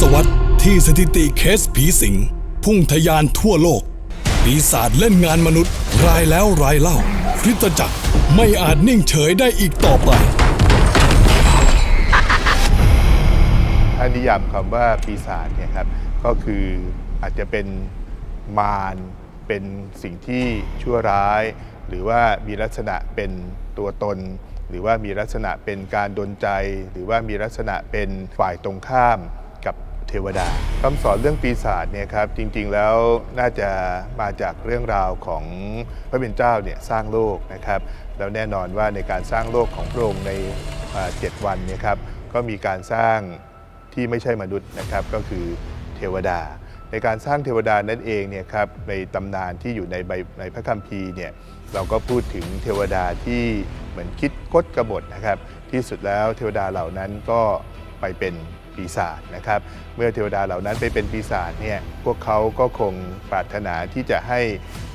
ศวรรษที่สถิติเคสผีสิง พุ่งทะยานทั่วโลก ปีศาจเล่นงานมนุษย์ รายแล้วรายเล่าคริสตจักรไม่อาจนิ่งเฉยได้อีกต่อไป ถ้านิยามคำว่าปีศาจเนี่ยครับก็คืออาจจะเป็นมารเป็นสิ่งที่ชั่วร้าย หรือว่ามีลักษณะเป็นตัวตน หรือว่ามีลักษณะเป็นการดนใจ หรือว่ามีลักษณะเป็นฝ่ายตรงข้าม วดาคำสอนเรื่องปีศาจเนี่ยครับจริงๆแล้วน่าจะมาจากเรื่องราวของพระเป็นเจ้าเนี่ยสร้างโลกนะครับแล้วแน่นอนว่าในการสร้างโลกของพระองค์ในเจ็ดวันเนี่ยครับก็มีการสร้างที่ไม่ใช่มนุษย์นะครับก็คือเทวดา ในการสร้างเทวดานั่นเองเนี่ยครับในตำนานที่อยู่ในใบในพระคัมภีร์เนี่ยเราก็พูดถึงเทวดาที่เหมือนคิดกฎกบฏนะครับ ที่สุดแล้วเทวดาเหล่านั้นก็ไปเป็น ปีศาจนะครับ เมื่อเทวดาเหล่านั้นไปเป็นปีศาจเนี่ยพวกเขาก็คงปรารถนาที่จะให้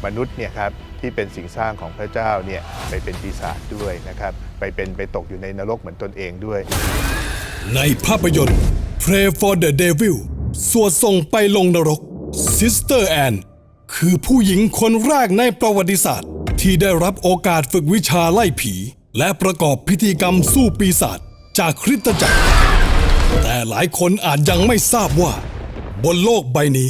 มนุษย์เนี่ยครับที่เป็นสิ่งสร้างของพระเจ้าเนี่ยไปเป็นปีศาจด้วยนะครับ ไปเป็นไปตกอยู่ในนรกเหมือนตนเองด้วย ในภาพยนตร์ Pray for the Devil สวดส่งไปลงนรก Sister Anne คือผู้หญิงคนแรกในประวัติศาสตร์ ที่ได้รับโอกาสฝึกวิชาไล่ผี และประกอบพิธีกรรมสู้ปีศาจจากคริสตจักร แต่หลายคนอาจยังไม่ทราบว่า บนโลกใบนี้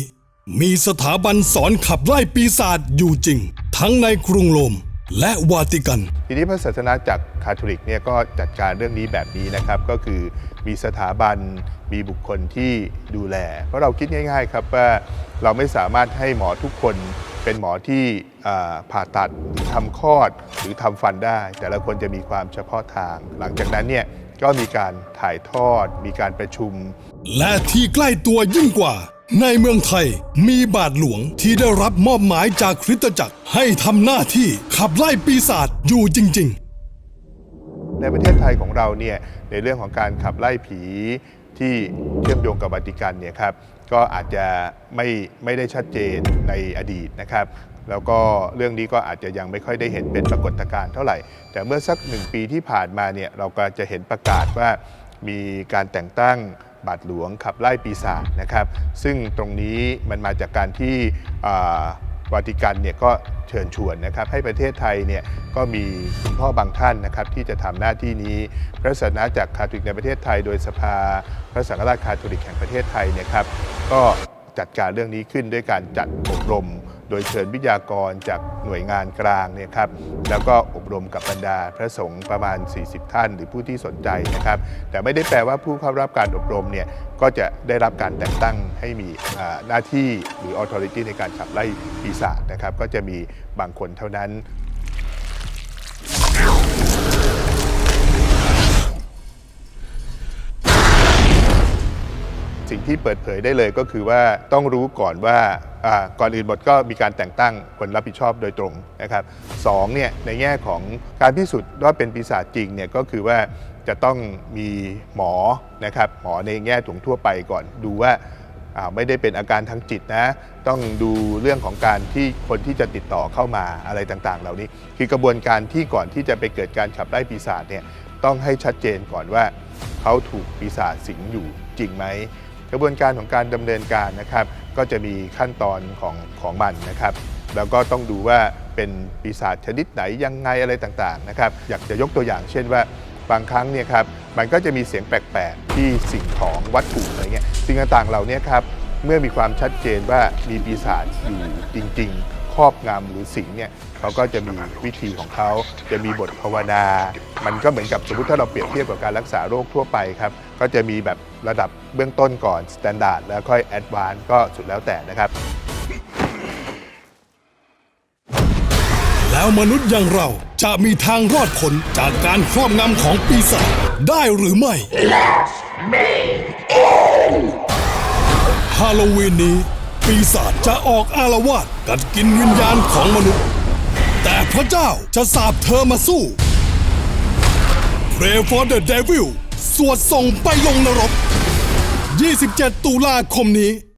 มีสถาบันสอนขับไล่ปีศาจอยู่จริง ทั้งในกรุงโรมและวาติกัน ทีนี้พระศาสนาจักคาทอลิกเนี่ยก็จัดการเรื่องนี้แบบนี้นะครับ ก็คือมีสถาบันมีบุคคลที่ดูแล เพราะเราคิดง่าย ๆ ครับว่าเราไม่สามารถให้หมอทุกคนเป็นหมอที่ผ่าตัดทำคลอดหรือทำฟันได้ แต่ละคนจะมีความเฉพาะทาง หลังจากนั้นเนี่ย ก็มีการถ่ายทอด มีการประชุม และที่ใกล้ตัวยิ่งกว่า ในเมืองไทยมีบาทหลวงที่ได้รับมอบหมายจากคริสตจักรให้ทำหน้าที่ขับไล่ปีศาจอยู่จริง ๆ ในประเทศไทยของเราเนี่ยในเรื่องของการขับไล่ผีที่เชื่อมโยงกับวัติกันเนี่ยครับก็อาจจะไม่ไม่ได้ชัดเจนในอดีตนะครับ แล้วก็เรื่องนี้ก็อาจจะยังไม่ค่อยได้เห็นเป็นปรากฏการณ์เท่าไหร่ แต่เมื่อสักหนึ่งปีที่ผ่านมาเนี่ยเราก็จะเห็นประกาศว่ามีการแต่งตั้งบาทหลวงขับไล่ปีศาจนะครับ ซึ่งตรงนี้มันมาจากการที่วาติกันเนี่ยก็เชิญชวนนะครับให้ประเทศไทยเนี่ยก็มีคุณพ่อบางท่านนะครับที่จะทำหน้าที่นี้ พระศาสนาจากรคาทอลิกในประเทศไทย โดยสภาพระสังฆราชคาทอลิกแห่งประเทศไทยเนี่ยครับก็จัดการเรื่องนี้ขึ้นด้วยการจัดอบรม โดยเชิญวิทยากรจากหน่วยงานกลางเนี่ยครับแล้วก็อบรมกับบรรดาพระสงฆ์ประมาณ 40 ท่าน หรือผู้ที่สนใจนะครับ แต่ไม่ได้แปลว่าผู้เข้ารับการอบรมเนี่ยก็จะได้รับการแต่งตั้งให้มีหน้าที่หรือ authority ในการขับไล่ปีศาจนะครับ ก็จะมีบางคนเท่านั้น สิ่งที่เปิดเผยได้เลยก็คือว่าต้องรู้ก่อนว่าก่อนอื่นหมดก็มีการแต่งตั้งคนรับผิดชอบโดยตรงนะครับสองเนี่ยในแง่ของการพิสูจน์ว่าเป็นปีศาจจริงเนี่ยก็คือว่าจะต้องมีหมอนะครับหมอในแง่ถุงทั่วไปก่อนดูว่าไม่ได้เป็นอาการทางจิตนะ ต้องดูเรื่องของการที่คนที่จะติดต่อเข้ามาอะไรต่างๆ เหล่านี้ คือกระบวนการที่ก่อนที่จะไปเกิดการขับไล่ปีศาจเนี่ยต้องให้ชัดเจนก่อนว่าเขาถูกปีศาจสิงอยู่จริงไหม กระบวนการของการดำเนินการนะครับ ก็จะมีขั้นตอนของของมันนะครับแล้วก็ต้องดูว่าเป็นปีศาจชนิดไหนยังไงอะไรต่างๆนะครับอยากจะยกตัวอย่างเช่นว่าบางครั้งเนี่ยครับมันก็จะมีเสียงแปลกๆที่สิ่งของวัตถุอะไรเงี้ยสิ่งต่างๆเหล่านี้ครับเมื่อมีความชัดเจนว่ามีปีศาจอยู่จริง ๆ ครอบงำหรือสิงเนี่ยเขาก็จะมีวิธีของเขาจะมีบทภาวนา มันก็เหมือนกับสมมติถ้าเราเปรียบเทียบกับการรักษาโรคทั่วไปครับก็จะมีแบบระดับเบื้องต้นก่อนสแตนดาร์ดแล้วค่อยแอดวานซ์ก็สุดแล้วแต่นะครับ แล้วมนุษย์อย่างเราจะมีทางรอดพ้นจากการครอบงำของปีศาจได้หรือไม่ฮาโลวีนนี้ ปีศาจจะออกอารวาสกัดกินวิญญาณของมนุษย์ แต่พระเจ้าจะสาบเธอมาสู้ Pray for the Devil สวดส่งไปลงนรก 27 ตุลาคมนี้